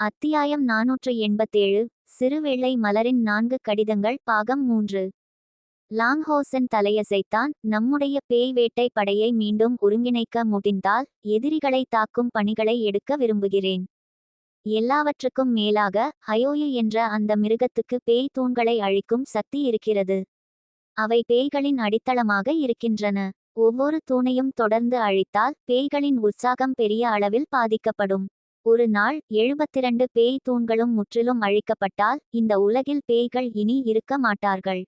அத்தியாயம் நாநூற்று எண்பத்தேழு சிறுவெள்ளை மலரின் நான்கு கடிதங்கள் பாகம் மூன்று. லாங்ஹோசன் தலையசைத்தான் நம்முடைய பேய் வேட்டை படையை மீண்டும் ஒருங்கிணைக்க முடிந்தால் எதிரிகளை தாக்கும் பணிகளை எடுக்க விரும்புகிறேன். எல்லாவற்றுக்கும் மேலாக ஹயோயு என்ற அந்த மிருகத்துக்கு பேய் தூண்களை அழிக்கும் சக்தி இருக்கிறது. அவை பேய்களின் அடித்தளமாக இருக்கின்றன. ஒவ்வொரு தூணையும் தொடர்ந்து அழித்தால் பேய்களின் உற்சாகம் பெரிய அளவில் பாதிக்கப்படும். ஒரு நாள் எழுபத்திரண்டு பேய் தூண்களும் முற்றிலும் அழிக்கப்பட்டால் இந்த உலகில் பேய்கள் இனி இருக்க மாட்டார்கள்.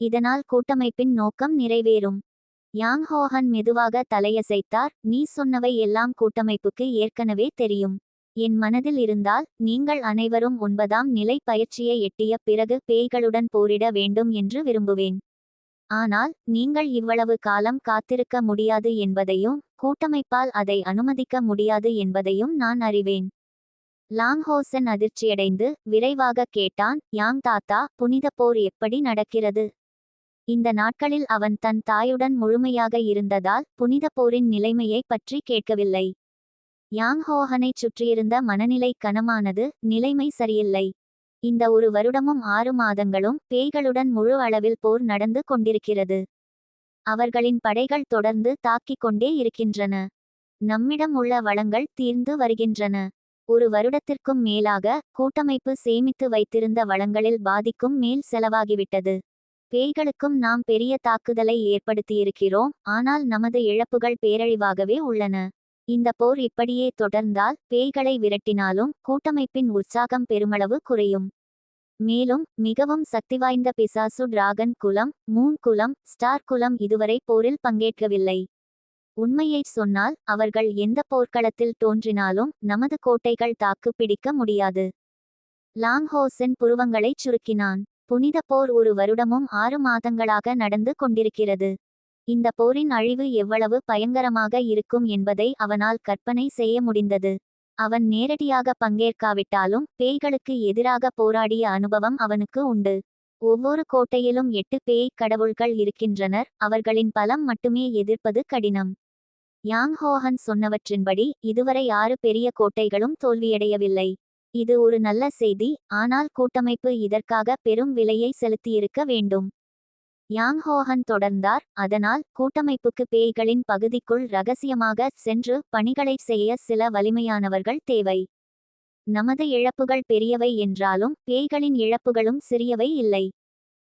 இதனால் கூட்டமைப்பின் நோக்கம் நிறைவேறும். யாங் ஹோஹன் மெதுவாக தலையசைத்தார் நீ சொன்னவை எல்லாம் கூட்டமைப்புக்கு ஏற்கனவே தெரியும். என் மனதில் இருந்தால் நீங்கள் அனைவரும் ஒன்பதாம் நிலை பயிற்சியை எட்டிய பிறகு பேய்களுடன் போரிட வேண்டும் என்று விரும்புவேன். ஆனால் நீங்கள் இவ்வளவு காலம் காத்திருக்க முடியாது என்பதையும் கூட்டமைப்பால் அதை அனுமதிக்க முடியாது என்பதையும் நான் அறிவேன். லாங்ஹோசன் அதிர்ச்சியடைந்து விரைவாக கேட்டான் யாங் தாத்தா புனித போர் எப்படி நடக்கிறது? இந்த நாட்களில் அவன் தன் தாயுடன் முழுமையாக இருந்ததால் புனித போரின் நிலைமையை பற்றி கேட்கவில்லை. யாங் ஹோஹனைச் சுற்றியிருந்த மனநிலை கனமானது நிலைமை சரியில்லை. இந்த ஒரு வருடமும் ஆறு மாதங்களும் பேய்களுடன் முழு அளவில் போர் நடந்து கொண்டிருக்கிறது. அவர்களின் படைகள் தொடர்ந்து தாக்கிக் கொண்டே இருக்கின்றன. நம்மிடம் உள்ள வளங்கள் தீர்ந்து வருகின்றன. ஒரு வருடத்திற்கும் மேலாக கூட்டமைப்பு சேமித்து வைத்திருந்த வளங்களில் பாதிக்கும் மேல் செலவாகிவிட்டது. பேய்களுக்கும் நாம் பெரிய தாக்குதலை ஏற்படுத்தியிருக்கிறோம் ஆனால் நமது இழப்புகள் பேரழிவாகவே உள்ளன. இந்த போர் இப்படியே தொடர்ந்தால் பேய்களை விரட்டினாலும் கூட்டமைப்பின் உற்சாகம் பெருமளவு குறையும். மேலும் மிகவும் சக்திவாய்ந்த பிசாசு டிராகன் குலம் மூன் குலம் ஸ்டார் குலம் இதுவரை போரில் பங்கேற்கவில்லை. உண்மையைச் சொன்னால் அவர்கள் எந்த போர்க்களத்தில் தோன்றினாலும் நமது கோட்டைகள் தாக்கு பிடிக்க முடியாது. லாங்ஹோசன் புருவங்களைச் சுருக்கினான். புனித போர் ஒரு வருடமும் ஆறு மாதங்களாக நடந்து கொண்டிருக்கிறது. இந்த போரின் அழிவு எவ்வளவு பயங்கரமாக இருக்கும் என்பதை அவனால் கற்பனை செய்ய முடிந்தது. அவன் நேரடியாக பங்கேற்காவிட்டாலும் பேய்களுக்கு எதிராக போராடிய அனுபவம் அவனுக்கு உண்டு. ஒவ்வொரு கோட்டையிலும் எட்டு பேய் கடவுள்கள் இருக்கின்றனர் அவர்களின் பலம் மட்டுமே எதிர்ப்பது கடினம். யாங் ஹோஹன் சொன்னவற்றின்படி இதுவரை ஆறு பெரிய கோட்டைகளும் தோல்வியடையவில்லை. இது ஒரு நல்ல செய்தி ஆனால் கூட்டமைப்பு இதற்காக பெரும் விலையை செலுத்தியிருக்க வேண்டும். யாங் ஹோஹன் தொடர்ந்தார். அதனால் கூட்டமைப்புக்கு பேய்களின் பகுதிக்குள் ரகசியமாக சென்று பணிகளை செய்ய சில வலிமையானவர்கள் தேவை. நமது இழப்புகள் பெரியவை என்றாலும் பேய்களின் இழப்புகளும் சிறியவை இல்லை.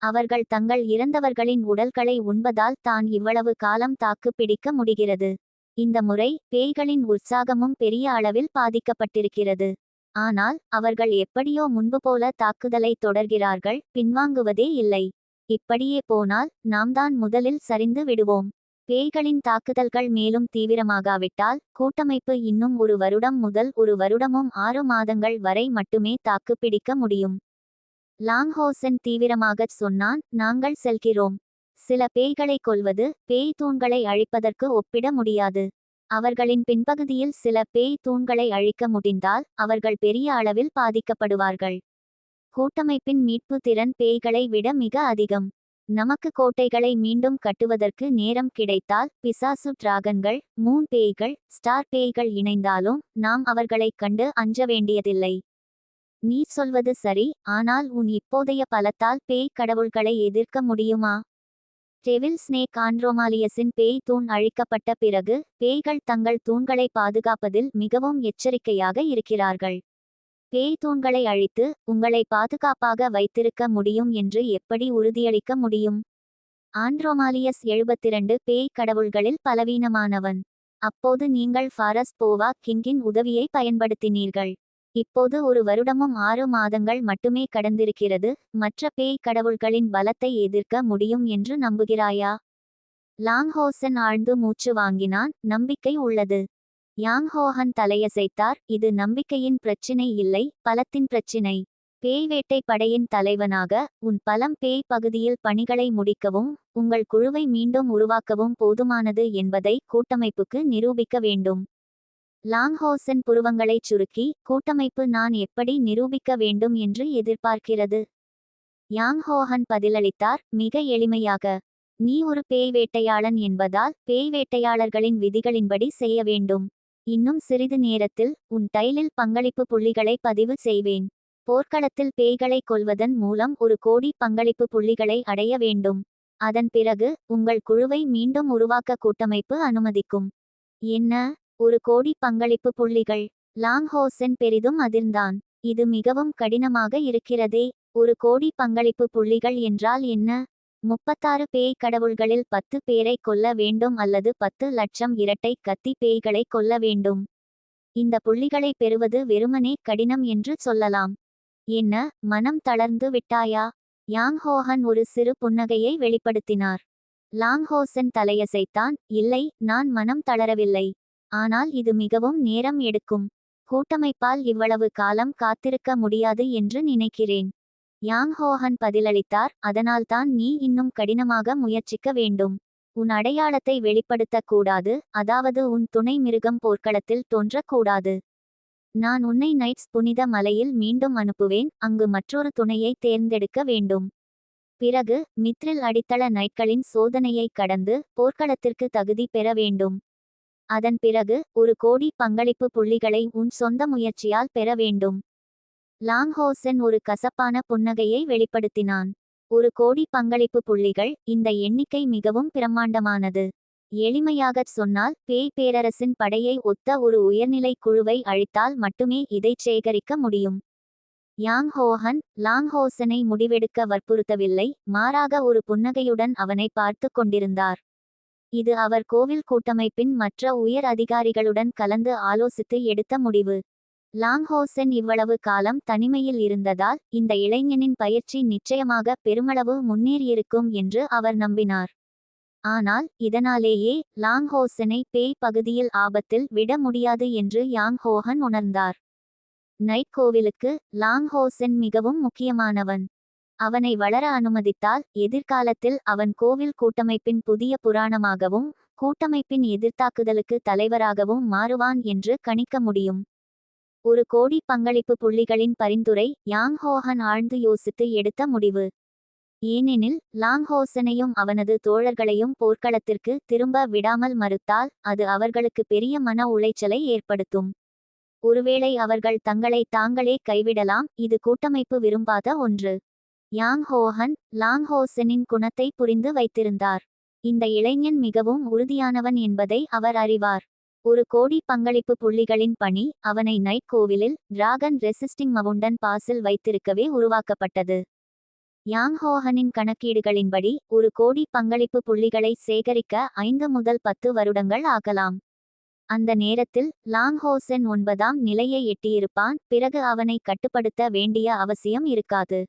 அவர்கள் தங்கள் இறந்தவர்களின் உடல்களை உண்பதால் தான் இவ்வளவு காலம் தாக்கு பிடிக்க முடிகிறது. இந்த முறை பேய்களின் உற்சாகமும் பெரிய அளவில் பாதிக்கப்பட்டிருக்கிறது. ஆனால் அவர்கள் எப்படியோ முன்பு போல தாக்குதலை தொடர்கிறார்கள் பின்வாங்குவதே இல்லை. இப்படியே போனால் நாம் தான் முதலில் சரிந்து விடுவோம். பேய்களின் தாக்குதல்கள் மேலும் தீவிரமாகாவிட்டால் கூட்டமைப்பு இன்னும் ஒரு வருடம் முதல் ஒரு வருடமும் ஆறு மாதங்கள் வரை மட்டுமே தாக்குப்பிடிக்க முடியும். லாங்ஹோசன் தீவிரமாகச் சொன்னான் நாங்கள் செல்கிறோம். சில பேய்களை கொல்வது பேய் தூண்களை அழிப்பதற்கு ஒப்பிட முடியாது. அவர்களின் பின்பகுதியில் சில பேய் தூண்களை அழிக்க முடிந்தால் அவர்கள் பெரிய அளவில் பாதிக்கப்படுவார்கள். கூட்டமைப்பின் மீட்பு திறன் பேய்களை விட மிக அதிகம். நமக்கு கோட்டைகளை மீண்டும் கட்டுவதற்கு நேரம் கிடைத்தால் பிசாசு டிராகன்கள் மூன் பேய்கள் ஸ்டார் பேய்கள் இணைந்தாலும் நாம் அவர்களைக் கண்டு அஞ்ச வேண்டியதில்லை. நீ சொல்வது சரி ஆனால் உன் இப்போதைய பலத்தால் பேய் கடவுள்களை எதிர்க்க முடியுமா? டெவில் ஸ்னேக் ஆண்ட்ரோமாலியஸின் பேய் தூண் அழிக்கப்பட்ட பிறகு பேய்கள் தங்கள் தூண்களை பாதுகாப்பதில் மிகவும் எச்சரிக்கையாக இருக்கிறார்கள். பேய் தூண்களை அழித்து உங்களை பாதுகாப்பாக வைத்திருக்க முடியும் என்று எப்படி உறுதியளிக்க முடியும்? ஆண்ட்ரோமாலியஸ் எழுபத்திரண்டு பேய் கடவுள்களில் பலவீனமானவன். அப்போது நீங்கள் ஃபாரஸ் போவா கிங்கின் உதவியை பயன்படுத்தினீர்கள். இப்போது ஒரு வருடமும் ஆறு மாதங்கள் மட்டுமே கடந்திருக்கிறது. மற்ற பேய் கடவுள்களின் பலத்தை எதிர்க்க முடியும் என்று நம்புகிறாயா? லாங்ஹோசன் ஆழ்ந்து மூச்சு வாங்கினான். நம்பிக்கை உள்ளது. யாங் ஹோஹன் தலையசைத்தார் இது நம்பிக்கையின் பிரச்சினை இல்லை பலத்தின் பிரச்சினை. பேய் வேட்டை படையின் தலைவனாக உன் பலம் பேய் பகுதியில் பணிகளை முடிக்கவும் உங்கள் குழுவை மீண்டும் உருவாக்கவும் போதுமானது என்பதை கூட்டமைப்புக்கு நிரூபிக்க வேண்டும். லாங்ஹோசன் புருவங்களைச் சுருக்கி கூட்டமைப்பு நான் எப்படி நிரூபிக்க வேண்டும் என்று எதிர்பார்க்கிறது யாங் ஹோஹன் பதிலளித்தார் மிக எளிமையாக. நீ ஒரு பேய் வேட்டையாளன் என்பதால் பேய் வேட்டையாளர்களின் விதிகளின்படி செய்ய வேண்டும். இன்னும் சிறிது நேரத்தில் உன் டைலில் பங்களிப்பு புள்ளிகளை பதிவு செய்வேன். போர்க்களத்தில் பேய்களை கொல்வதன் மூலம் ஒரு கோடி பங்களிப்பு புள்ளிகளை அடைய வேண்டும். அதன் பிறகு உங்கள் குழுவை மீண்டும் உருவாக்க கூட்டமைப்பு அனுமதிக்கும். என்ன? ஒரு கோடி பங்களிப்பு புள்ளிகள். லாங்ஹோசென் பெரிதும் அதிர்ந்தான். இது மிகவும் கடினமாக இருக்கிறதே. ஒரு கோடி பங்களிப்பு புள்ளிகள் என்றால் என்ன? முப்பத்தாறு பேய் கடவுள்களில் பத்து பேரை கொல்ல வேண்டும் அல்லது பத்து லட்சம் இரட்டை கத்தி பேய்களை கொல்ல வேண்டும். இந்த புள்ளிகளை பெறுவது வெறுமனே கடினம் என்று சொல்லலாம். என்ன மனம் தளர்ந்து விட்டாயா? யாங் ஹோஹன் ஒரு சிறு புன்னகையை வெளிப்படுத்தினார். லாங்ஹோசன் தலையசைத்தான் இல்லை நான் மனம் தளரவில்லை. ஆனால் இது மிகவும் நேரம் எடுக்கும். கூட்டமைப்பால் இவ்வளவு காலம் காத்திருக்க முடியாது என்று நினைக்கிறேன். யாங் ஹோஹன் பதிலளித்தார் அதனால்தான் நீ இன்னும் கடினமாக முயற்சிக்க வேண்டும். உன் அடையாளத்தை வெளிப்படுத்தக் கூடாது அதாவது உன் துணை மிருகம் போர்க்களத்தில் தோன்றக்கூடாது. நான் உன்னை நைட்ஸ் புனித மலையில் மீண்டும் அனுப்புவேன் அங்கு மற்றொரு துணையை தேர்ந்தெடுக்க வேண்டும். பிறகு மித்ரில் அடித்தள நைட்களின் சோதனையை கடந்து போர்க்களத்திற்கு தகுதி பெற வேண்டும். அதன் பிறகு ஒரு கோடி பங்களிப்பு புள்ளிகளை உன் சொந்த முயற்சியால் பெற வேண்டும். லாங்ஹோசன் ஒரு கசப்பான புன்னகையை வெளிப்படுத்தினான். ஒரு கோடி பங்களிப்பு புள்ளிகள் இந்த எண்ணிக்கை மிகவும் பிரம்மாண்டமானது. எளிமையாகச் சொன்னால் பேய் பேரரசின் படையை ஒத்த ஒரு உயர்நிலை குழுவை அழித்தால் மட்டுமே இதைச் சேகரிக்க முடியும். யாங் ஹோஹன் லாங்ஹோசனை முடிவெடுக்க வற்புறுத்தவில்லை மாறாக ஒரு புன்னகையுடன் அவனை பார்த்து கொண்டிருந்தார். இது அவர் கோவில் கூட்டமைப்பின் மற்ற உயர் அதிகாரிகளுடன் கலந்து ஆலோசித்து எடுத்த முடிவு. லாங்ஹோசன் இவ்வளவு காலம் தனிமையில் இருந்ததால் இந்த இளைஞனின் பயிற்சி நிச்சயமாக பெருமளவு முன்னேறியிருக்கும் என்று அவர் நம்பினார். ஆனால் இதனாலேயே லாங்ஹோசனை பேய் பகுதியில் ஆபத்தில் விட முடியாது என்று யாங் ஹோஹன் உணர்ந்தார். நைட் கோவிலுக்கு லாங்ஹோசன் மிகவும் முக்கியமானவன். அவனை வளர அனுமதித்தால் எதிர்காலத்தில் அவன் கோவில் கூட்டமைப்பின் புதிய புராணமாகவும் கூட்டமைப்பின் எதிர்த்தாக்குதலுக்கு தலைவராகவும் மாறுவான் என்று கணிக்க முடியும். ஒரு கோடி பங்களிப்பு புள்ளிகளின் பரிந்துரை யாங் ஹோஹன் ஆழ்ந்து யோசித்து எடுத்த முடிவு. ஏனெனில் லாங்ஹோசனையும் அவனது தோழர்களையும் போர்க்களத்திற்கு திரும்ப விடாமல் மறுத்தால் அது அவர்களுக்கு பெரிய மன உளைச்சலை ஏற்படுத்தும். ஒருவேளை அவர்கள் தங்களை தாங்களே கைவிடலாம் இது கூட்டமைப்பு விரும்பாத ஒன்று. யாங் ஹோஹன் லாங்ஹோசனின் குணத்தை புரிந்து வைத்திருந்தார். இந்த இளைஞன் மிகவும் உறுதியானவன் என்பதை அவர் அறிவார். ஒரு கோடி பங்களிப்பு புள்ளிகளின் பணி அவனை நைட் கோவிலில் டிராகன் ரெசிஸ்டிங் மவுண்டன் பாஸில் வைத்திருக்கவே உருவாக்கப்பட்டது. யாங் ஹோஹனின் கணக்கீடுகளின்படி ஒரு கோடி பங்களிப்பு புள்ளிகளை சேகரிக்க ஐந்து முதல் பத்து வருடங்கள் ஆகலாம். அந்த நேரத்தில் லாங்ஹோசென் ஒன்பதாம் நிலையை எட்டியிருப்பான் பிறகு அவனை கட்டுப்படுத்த வேண்டிய அவசியம் இருக்காது.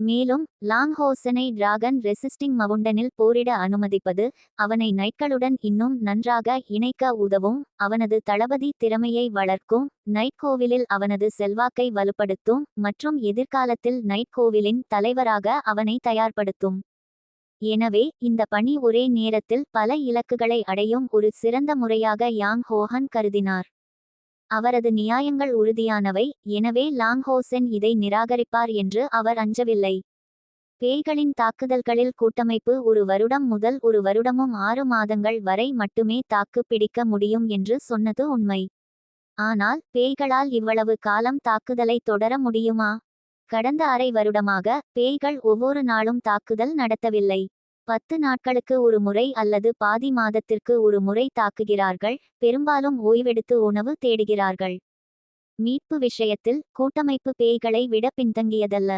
மேலும் லாங்ஹோசனை டிராகன் ரெசிஸ்டிங் மவுண்டனில் போரிட அனுமதிப்பது அவனை நைட்களுடன் இன்னும் நன்றாக இணைக்க உதவும் அவனது தளபதி திறமையை வளர்க்கும் நைட் கோவிலில் அவனது செல்வாக்கை வலுப்படுத்தும் மற்றும் எதிர்காலத்தில் நைட் கோவிலின் தலைவராக அவனை தயார்படுத்தும். எனவே இந்த பணி ஒரே நேரத்தில் பல இலக்குகளை அடையும் ஒரு சிறந்த முறையாக யாங் ஹோஹன் கருதினார். அவரது நியாயங்கள் உறுதியானவை எனவே லாங்ஹோசென் இதை நிராகரிப்பார் என்று அவர் அஞ்சவில்லை. பேய்களின் தாக்குதல்களில் கூட்டமைப்பு ஒரு வருடம் முதல் ஒரு வருடமும் ஆறு மாதங்கள் வரை மட்டுமே தாக்கு பிடிக்க முடியும் என்று சொன்னது உண்மை. ஆனால் பேய்களால் இவ்வளவு காலம் தாக்குதலை தொடர முடியுமா? கடந்த அரை வருடமாக பேய்கள் ஒவ்வொரு நாளும் தாக்குதல் நடத்தவில்லை. பத்து நாட்களுக்கு ஒரு முறை அல்லது பாதி மாதத்திற்கு ஒரு முறை தாக்குகிறார்கள் பெரும்பாலும் ஓய்வெடுத்து உணவு தேடுகிறார்கள். மீட்பு விஷயத்தில் கூட்டமைப்பு பேய்களை விட பின்தங்கியதல்ல.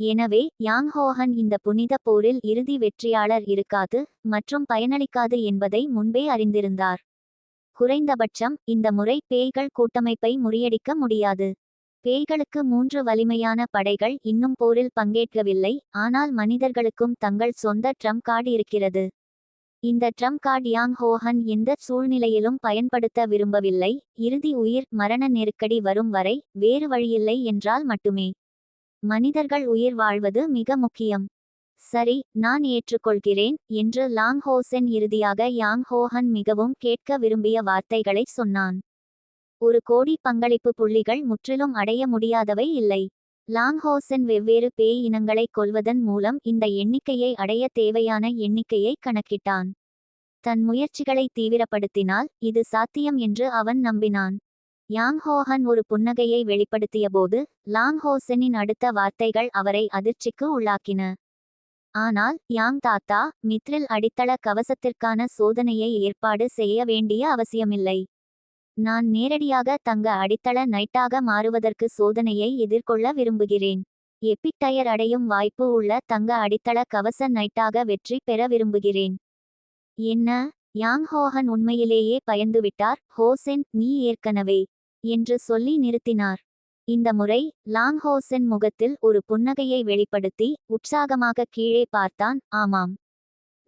எனவே யாங் ஹோஹன் இந்த புனித போரில் இறுதி வெற்றியாளர் இருக்காது மற்றும் பயனளிக்காது என்பதை முன்பே அறிந்திருந்தார். குறைந்தபட்சம் இந்த முறை பேய்கள் கூட்டமைப்பை முறியடிக்க முடியாது. பேய்களுக்கு மூன்று வலிமையான படைகள் இன்னும் போரில் பங்கேற்கவில்லை ஆனால் மனிதர்களுக்கும் தங்கள் சொந்த ட்ரம் கார்டு இருக்கிறது. இந்த ட்ரம் கார்டு யாங் ஹோஹன் எந்த சூழ்நிலையிலும் பயன்படுத்த விரும்பவில்லை இறுதி உயிர் மரண நெருக்கடி வரும் வரை வேறு வழியில்லை என்றால் மட்டுமே. மனிதர்கள் உயிர் வாழ்வது மிக முக்கியம். சரி நான் ஏற்றுக்கொள்கிறேன் என்று லாங் ஹோசென் இறுதியாக யாங் ஹோஹன் மிகவும் கேட்க விரும்பிய வார்த்தைகளை சொன்னான். ஒரு கோடி பங்களிப்பு புள்ளிகள் முற்றிலும் அடைய முடியாதவை இல்லை. லாங்ஹோசன் வெவ்வேறு பேய் இனங்களை கொல்வதன் மூலம் இந்த எண்ணிக்கையை அடைய தேவையான எண்ணிக்கையை கணக்கிட்டான். தன் முயற்சிகளை தீவிரப்படுத்தினால் இது சாத்தியம் என்று அவன் நம்பினான். யாங் ஹோஹன் ஒரு புன்னகையை வெளிப்படுத்தியபோது லாங் ஹோசனின் அடுத்த வார்த்தைகள் அவரை அதிர்ச்சிக்கு உள்ளாக்கின. ஆனால் யாங் தாத்தா மித்ரில் அடித்தள கவசத்திற்கான சோதனையை ஏற்பாடு செய்ய வேண்டிய அவசியமில்லை. நான் நேரடியாக தங்க அடித்தள நைட்டாக மாறுவதற்கு சோதனையை எதிர்கொள்ள விரும்புகிறேன். எபிக் டயர் அடையும் வாய்ப்பு உள்ள தங்க அடித்தள கவச நைட்டாக வெற்றி பெற விரும்புகிறேன். என்ன? யாங் ஹோஹன் உண்மையிலேயே பயந்துவிட்டார். ஹோசென் நீ ஏற்கனவே என்று சொல்லி நிறுத்தினார். இந்த முறை லாங் ஹோசென் முகத்தில் ஒரு புன்னகையை வெளிப்படுத்தி உற்சாகமாக கீழே பார்த்தான். ஆமாம்.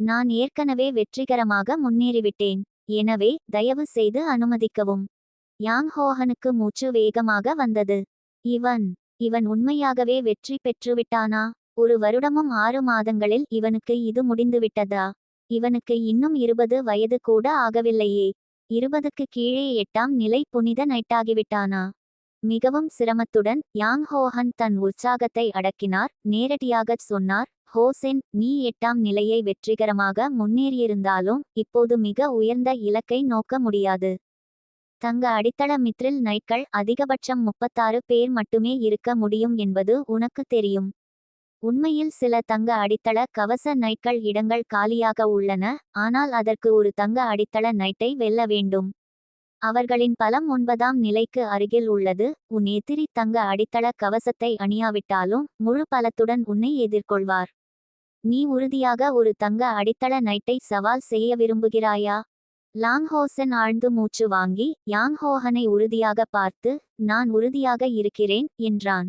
நான் ஏற்கனவே வெற்றிகரமாக முன்னேறிவிட்டேன். எனவே தயவு செய்து அனுமதிக்கவும். யாங் ஹோஹனுக்கு மூச்சு வேகமாக வந்தது. இவன் இவன் உண்மையாகவே வெற்றி பெற்றுவிட்டானா? ஒரு வருடமும் ஆறு மாதங்களில் இவனுக்கு இது முடிந்துவிட்டதா? இவனுக்கு இன்னும் இருபது வயது கூட ஆகவில்லையே. இருபதுக்கு கீழே எட்டாம் நிலை புனித நைட்டாகிவிட்டானா? மிகவும் சிரமத்துடன் யாங் ஹோஹன் தன் உற்சாகத்தை அடக்கினார் நேரடியாகச் சொன்னார் ஹோசென் நீ எட்டாம் நிலையை வெற்றிகரமாக முன்னேறியிருந்தாலும் இப்போது மிக உயர்ந்த இலக்கை நோக்க முடியாது. தங்க அடித்தள மித்ரில் நைட்கள் அதிகபட்சம் முப்பத்தாறு பேர் மட்டுமே இருக்க முடியும் என்பது உனக்கு தெரியும். உண்மையில் சில தங்க அடித்தள கவச நைட்கள் இடங்கள் காலியாக உள்ளன ஆனால் அதற்கு ஒரு தங்க அடித்தள நைட்டை வெல்ல வேண்டும். அவர்களின் பலம் ஒன்பதாம் நிலைக்கு அருகில் உள்ளது. உன் எதிரி தங்க அடித்தள கவசத்தை அணியாவிட்டாலும் முழு பலத்துடன் உன்னை எதிர்கொள்வார். நீ உறுதியாக ஒரு தங்க அடித்தள நைட்டை சவால் செய்ய விரும்புகிறாயா? லாங்ஹோசன் ஆழ்ந்து மூச்சு வாங்கி யாங்ஹோஹனை உறுதியாக பார்த்து நான் உறுதியாக இருக்கிறேன் என்றான்.